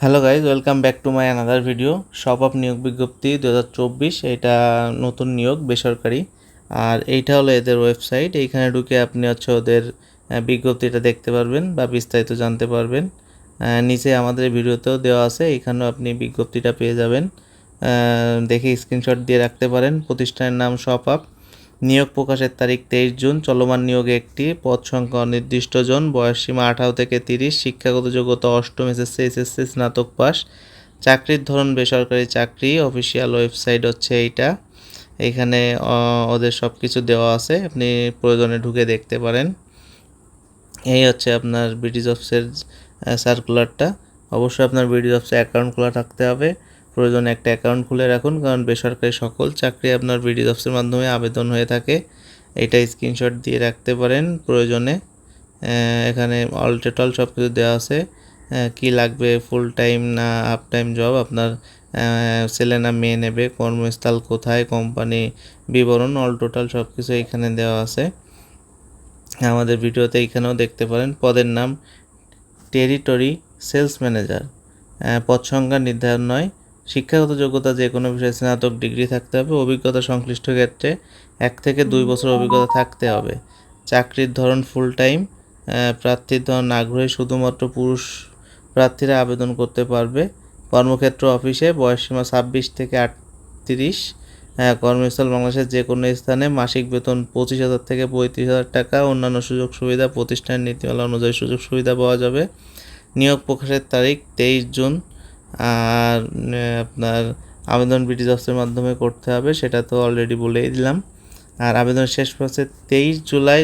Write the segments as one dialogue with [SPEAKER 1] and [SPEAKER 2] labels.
[SPEAKER 1] Hello guys welcome back to my another video shop অফ নিয়োগ বিজ্ঞপ্তি দু হাজার চব্বিশ, এটা নতুন নিয়োগ, বেসরকারি। আর এইটা হলো এদের ওয়েবসাইট এইখানে ঢুকে আপনি হচ্ছে ওদের বিজ্ঞপ্তিটা দেখতে পারবেন বা বিস্তারিত জানতে পারবেন। নিচে আমাদের ভিডিওতেও দেওয়া আছে এখানেও আপনি বিজ্ঞপ্তিটা পেয়ে যাবেন। দেখে স্ক্রিনশট দিয়ে রাখতে পারেন। প্রতিষ্ঠানের নাম শপ আপ নিয়োগ প্রকাশের তারিখ তেইশ জুন। চলমান নিয়োগে একটি পদ সংখ্যা অনির্দিষ্ট জন। বয়সসীমা আঠারো থেকে তিরিশ। শিক্ষাগত যোগ্যতা অষ্টম এসএসসি এসএসসি স্নাতক পাস। চাকরির ধরন বেসরকারি চাকরি, অফিসিয়াল ওয়েবসাইট হচ্ছে এইটা। এখানে ওদের সব কিছু দেওয়া আছে। আপনি প্রয়োজনে ঢুকে দেখতে পারেন। এই হচ্ছে আপনার ব্রিটিশ অফিসের সার্কুলারটা অবশ্যই আপনার ব্রিটিশ অফিসে অ্যাকাউন্ট খোলা থাকতে হবে। প্রয়োজনে একটা অ্যাকাউন্ট খুলে রাখুন, কারণ বেসরকারি সকল চাকরি আপনার ব্রিটিশ অফিসের মাধ্যমে আবেদন হয়ে থাকে। এটা স্ক্রিনশট দিয়ে রাখতে পারেন প্রয়োজনে। এখানে অল টোটাল সব কিছু দেওয়া আছে। কি লাগবে ফুল টাইম না হাফ টাইম জব আপনার ছেলে না মেয়ে নেবে, কর্মস্থল কোথায় কোম্পানি বিবরণ অল টোটাল সব কিছু এখানে দেওয়া আছে। আমাদের ভিডিওতে এখানেও দেখতে পারেন। পদের নাম টেরিটরি সেলস ম্যানেজার পদ সংখ্যা নির্ধারণ নয়। শিক্ষাগত যোগ্যতা যে কোনো বিষয়ে স্নাতক ডিগ্রি থাকতে হবে, অভিজ্ঞতা সংশ্লিষ্ট ক্ষেত্রে এক থেকে দুই বছর অভিজ্ঞতা থাকতে হবে। চাকরির ধরন ফুল টাইম প্রার্থীর ধরন আগ্রহী শুধুমাত্র পুরুষ প্রার্থীরা আবেদন করতে পারবে। কর্মক্ষেত্র অফিসে বয়সসীমা ছাব্বিশ থেকে আটত্রিশ কর্মস্থল বাংলাদেশের যে কোনো স্থানে মাসিক বেতন পঁচিশ হাজার থেকে পঁয়ত্রিশ হাজার টাকা, অন্যান্য সুযোগ সুবিধা প্রতিষ্ঠানের নীতিমালা অনুযায়ী সুযোগ সুবিধা পাওয়া যাবে। নিয়োগ প্রকাশের তারিখ তেইশ জুন আর আপনার আবেদন ব্রিটিশ অফিসের মাধ্যমে করতে হবে, সেটা তো অলরেডি বলেই দিলাম। আর আবেদন শেষ হচ্ছে তেইশ জুলাই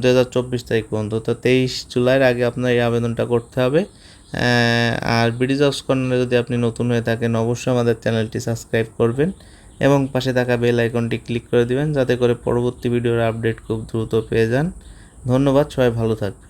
[SPEAKER 1] দু হাজার চব্বিশ তারিখ পর্যন্ত। তো তেইশ জুলাইয়ের আগে আপনার এই আবেদনটা করতে হবে। আর ব্রিটিশ অফিস কর্নারে যদি আপনি নতুন হয়ে থাকেন, অবশ্যই আমাদের চ্যানেলটি সাবস্ক্রাইব করবেন এবং পাশে থাকা বেল আইকনটি ক্লিক করে দিবেন, যাতে করে পরবর্তী ভিডিওর আপডেট খুব দ্রুত পেয়ে যান। ধন্যবাদ, সবাই ভালো থাকবেন।